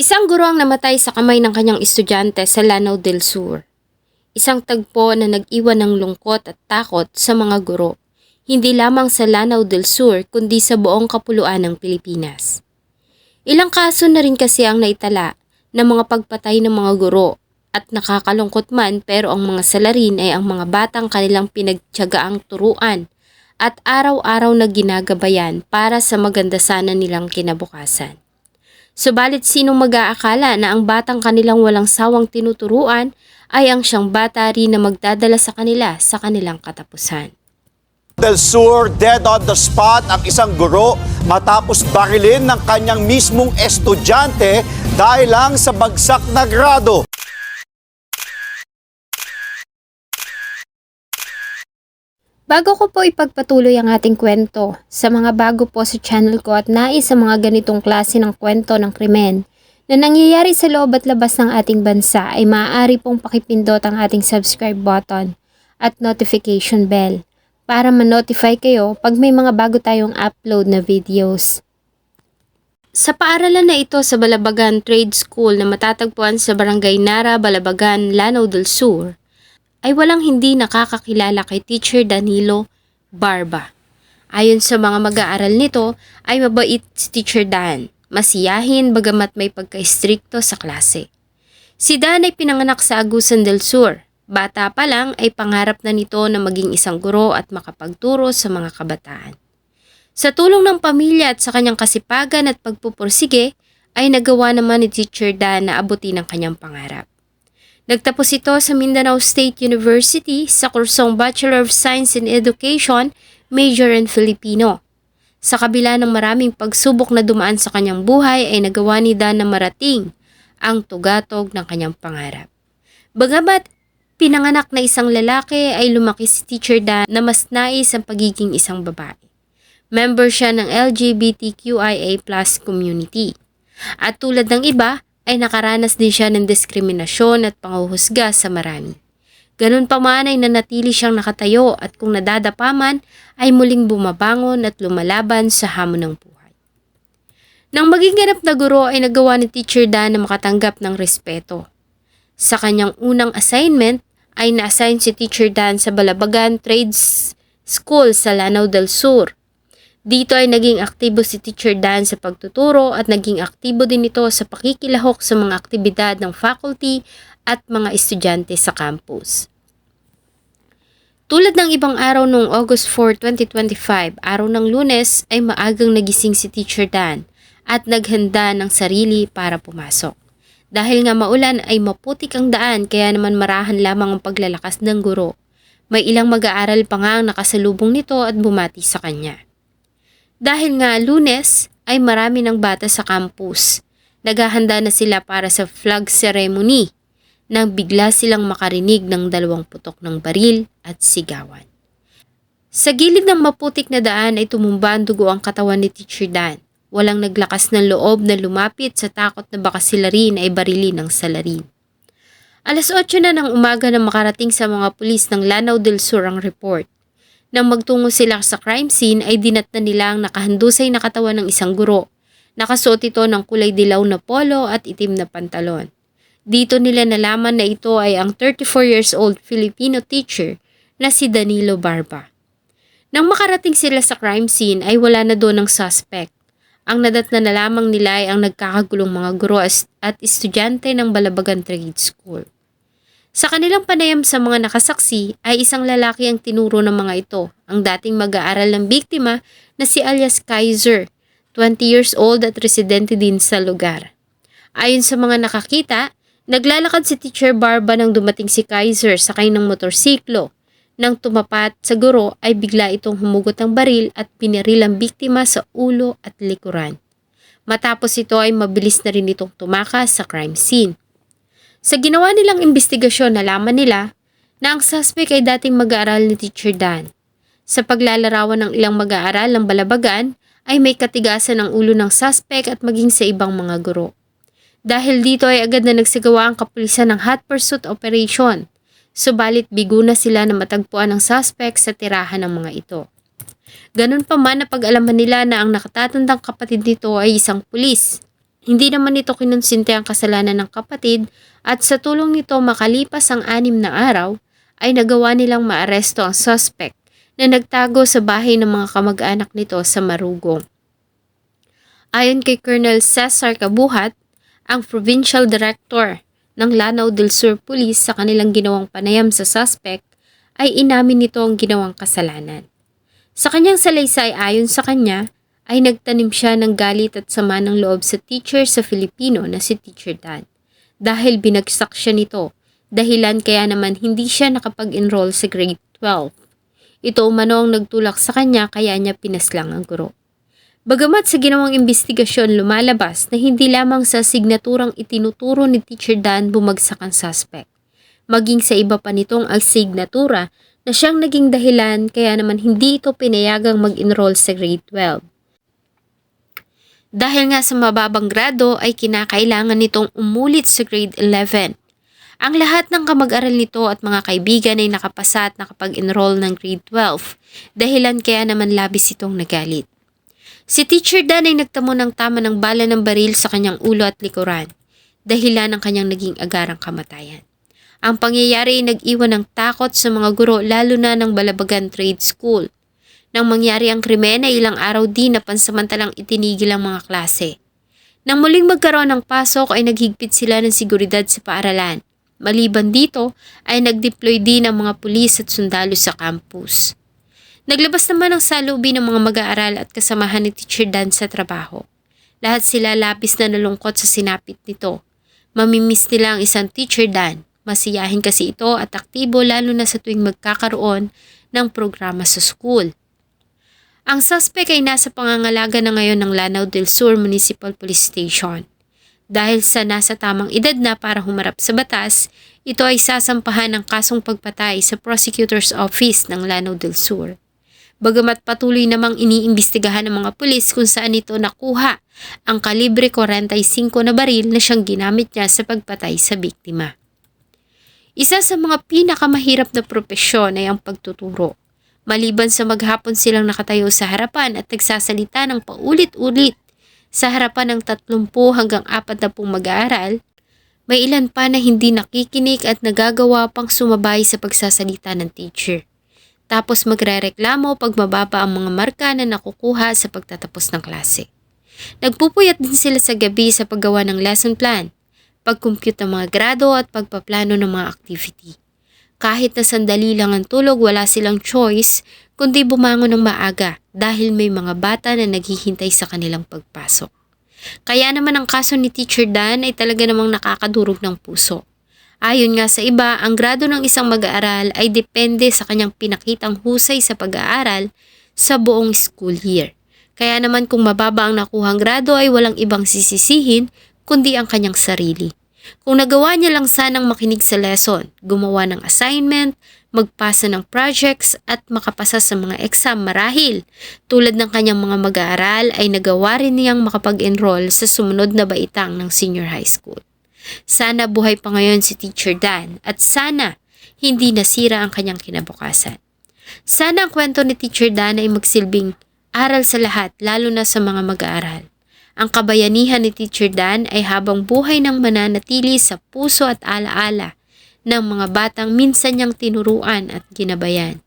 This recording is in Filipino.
Isang guro ang namatay sa kamay ng kanyang estudyante sa Lanao del Sur. Isang tagpo na nag-iwan ng lungkot at takot sa mga guro, hindi lamang sa Lanao del Sur kundi sa buong kapuluan ng Pilipinas. Ilang kaso na rin kasi ang naitala ng mga pagpatay ng mga guro at nakakalungkot man pero ang mga salarin ay ang mga batang kanilang pinagtiyagaang turuan at araw-araw na ginagabayan para sa maganda sana nilang kinabukasan. Subalit sinong mag-aakala na ang batang kanilang walang sawang tinuturuan ay ang siyang bata rin na magdadala sa kanila sa kanilang katapusan. Del Sur, dead on the spot ang isang guro matapos barilin ng kanyang mismong estudyante dahil lang sa bagsak na grado. Bago ko po ipagpatuloy ang ating kwento, sa mga bago po sa channel ko at nais sa mga ganitong klase ng kwento ng krimen na nangyayari sa loob at labas ng ating bansa ay maaari pong pakipindot ang ating subscribe button at notification bell para ma-notify kayo pag may mga bago tayong upload na videos. Sa paaralan na ito sa Balabagan Trade School na matatagpuan sa Barangay Nara, Balabagan, Lanao del Sur, ay walang hindi nakakakilala kay Teacher Danilo Barba. Ayon sa mga mag-aaral nito, ay mabait si Teacher Dan, masiyahin bagamat may pagka-istrikto sa klase. Si Dan ay pinanganak sa Agusan del Sur. Bata pa lang ay pangarap na nito na maging isang guro at makapagturo sa mga kabataan. Sa tulong ng pamilya at sa kanyang kasipagan at pagpupursige, ay nagawa naman ni Teacher Dan na abutin ang kanyang pangarap. Nagtapos ito sa Mindanao State University sa kursong Bachelor of Science in Education, major in Filipino. Sa kabila ng maraming pagsubok na dumaan sa kanyang buhay ay nagawa ni Dan na marating ang tugatog ng kanyang pangarap. Bagamat pinanganak na isang lalaki ay lumaki si Teacher Dan na mas nais ang pagiging isang babae. Member siya ng LGBTQIA community. At tulad ng iba, ay nakaranas din siya ng diskriminasyon at panghuhusga sa marami. Ganun pa man ay nanatili siyang nakatayo at kung nadadapa man ay muling bumabangon at lumalaban sa hamon ng buhay. Nang maging ganap na guro ay nagawa ni Teacher Dan na makatanggap ng respeto. Sa kanyang unang assignment ay na-assign si Teacher Dan sa Balabagan Trades School sa Lanao del Sur dito ay naging aktibo si Teacher Dan sa pagtuturo at naging aktibo din ito sa pakikilahok sa mga aktibidad ng faculty at mga estudyante sa campus. Tulad ng ibang araw noong August 4, 2025, araw ng lunes ay maagang nagising si Teacher Dan at naghanda ng sarili para pumasok. Dahil nga maulan ay maputik ang daan kaya naman marahan lamang ang paglalakas ng guro. May ilang mag-aaral pa nga ang nakasalubong nito at bumati sa kanya. Dahil nga lunes ay marami ng bata sa campus. Naghahanda na sila para sa flag ceremony nang bigla silang makarinig ng dalawang putok ng baril at sigawan. Sa gilid ng maputik na daan ay tumumba ang dugo ang katawan ni Teacher Dan. Walang naglakas ng loob na lumapit sa takot na baka sila rin ay barili ng salarin. Alas 8 na ng umaga na makarating sa mga pulis ng Lanao del Sur ang report. Nang magtungo sila sa crime scene ay dinatna nila ang nakahandusay na katawan ng isang guro. Nakasuot ito ng kulay dilaw na polo at itim na pantalon. Dito nila nalaman na ito ay ang 34 years old Filipino teacher na si Danilo Barba. Nang makarating sila sa crime scene ay wala na doon ang suspect. Ang nadatna na lamang nila ay ang nagkakagulong mga guro at estudyante ng Balabagan Trade School. Sa kanilang panayam sa mga nakasaksi ay isang lalaki ang tinuro ng mga ito, ang dating mag-aaral ng biktima na si alias Kaiser, 20 years old at residente din sa lugar. Ayon sa mga nakakita, naglalakad si Teacher Barba nang dumating si Kaiser sakay ng motorsiklo. Nang tumapat sa guro ay bigla itong humugot ng baril at pinaril ang biktima sa ulo at likuran. Matapos ito ay mabilis na rin itong tumakas sa crime scene. Sa ginawa nilang investigasyon, nalaman nila na ang suspect ay dating mag-aaral ni Teacher Dan. Sa paglalarawan ng ilang mag-aaral ng balabagan, ay may katigasan ng ulo ng suspect at maging sa ibang mga guro. Dahil dito ay agad na nagsagawa ang kapulisan ng hot pursuit operation. Subalit bigo na sila na matagpuan ng suspect sa tirahan ng mga ito. Ganun pa man na pag-alaman nila na ang nakatatandang kapatid nito ay isang pulis Hindi naman nito kinonsinti ang kasalanan ng kapatid at sa tulong nito makalipas ang anim na araw ay nagawa nilang maaresto ang suspect na nagtago sa bahay ng mga kamag-anak nito sa Marugong. Ayon kay Colonel Cesar Kabuhat, ang Provincial Director ng Lanao del Sur Police sa kanilang ginawang panayam sa suspect ay inamin nito ang ginawang kasalanan. Sa kanyang salaysay ayon sa kanya, ay nagtanim siya ng galit at sama ng loob sa teacher sa Filipino na si Teacher Dan dahil binagsak siya nito dahilan kaya naman hindi siya nakapag-enroll sa grade 12. Ito umano ang nagtulak sa kanya kaya niya pinaslang ang guro. Bagamat sa ginawang investigasyon lumalabas na hindi lamang sa signaturang itinuturo ni Teacher Dan bumagsak ang suspect, maging sa iba pa nitong signatura na siyang naging dahilan kaya naman hindi ito pinayagang mag-enroll sa grade 12. Dahil nga sa mababang grado ay kinakailangan nitong umulit sa grade 11. Ang lahat ng kamag-aral nito at mga kaibigan ay nakapasa at nakapag-enroll ng grade 12, dahilan kaya naman labis itong nagalit. Si Teacher Dan ay nagtamo ng tama ng bala ng baril sa kanyang ulo at likuran, dahilan ng kanyang naging agarang kamatayan. Ang pangyayari ay nag-iwan ng takot sa mga guro lalo na ng Balabagan Trade School. Nang mangyari ang krimen ay ilang araw din na pansamantalang itinigil ang mga klase. Nang muling magkaroon ng pasok ay naghigpit sila ng seguridad sa paaralan. Maliban dito ay nag-deploy din ang mga pulis at sundalo sa campus. Naglabas naman ang salubi ng mga mag-aaral at kasamahan ni Teacher Dan sa trabaho. Lahat sila labis na nalungkot sa sinapit nito. Mamimiss nila ang isang Teacher Dan. Masiyahin kasi ito at aktibo lalo na sa tuwing magkakaroon ng programa sa school. Ang suspect ay nasa pangangalaga na ngayon ng Lanao del Sur Municipal Police Station. Dahil sa nasa tamang edad na para humarap sa batas, ito ay sasampahan ng kasong pagpatay sa Prosecutor's Office ng Lanao del Sur. Bagamat patuloy namang iniimbestigahan ng mga pulis kung saan ito nakuha ang kalibre 45 na baril na siyang ginamit niya sa pagpatay sa biktima. Isa sa mga pinakamahirap na propesyon ay ang pagtuturo. Maliban sa maghapon silang nakatayo sa harapan at nagsasalita ng paulit-ulit sa harapan ng 30 hanggang 40 mag-aaral, may ilan pa na hindi nakikinig at nagagawa pang sumabay sa pagsasalita ng teacher. Tapos magrereklamo pag mababa ang mga marka na nakukuha sa pagtatapos ng klase. Nagpupuyat din sila sa gabi sa paggawa ng lesson plan, pag-compute ng mga grado at pagpaplano ng mga activity. Kahit na sandali lang ang tulog, wala silang choice kundi bumangon ng maaga dahil may mga bata na naghihintay sa kanilang pagpasok. Kaya naman ang kaso ni Teacher Dan ay talaga namang nakakadurog ng puso. Ayon nga sa iba, ang grado ng isang mag-aaral ay depende sa kanyang pinakitang husay sa pag-aaral sa buong school year. Kaya naman kung mababa ang nakuhang grado ay walang ibang sisisihin kundi ang kanyang sarili. Kung nagawa niya lang sanang makinig sa lesson, gumawa ng assignment, magpasa ng projects at makapasa sa mga exam marahil, tulad ng kanyang mga mag-aaral ay nagawa rin niyang makapag-enroll sa sumunod na baitang ng senior high school. Sana buhay pa ngayon si Teacher Dan at sana hindi nasira ang kanyang kinabukasan. Sana ang kwento ni Teacher Dan ay magsilbing aral sa lahat lalo na sa mga mag-aaral. Ang kabayanihan ni Teacher Dan ay habang buhay ng mananatili sa puso at alaala ng mga batang minsan niyang tinuruan at ginabayan.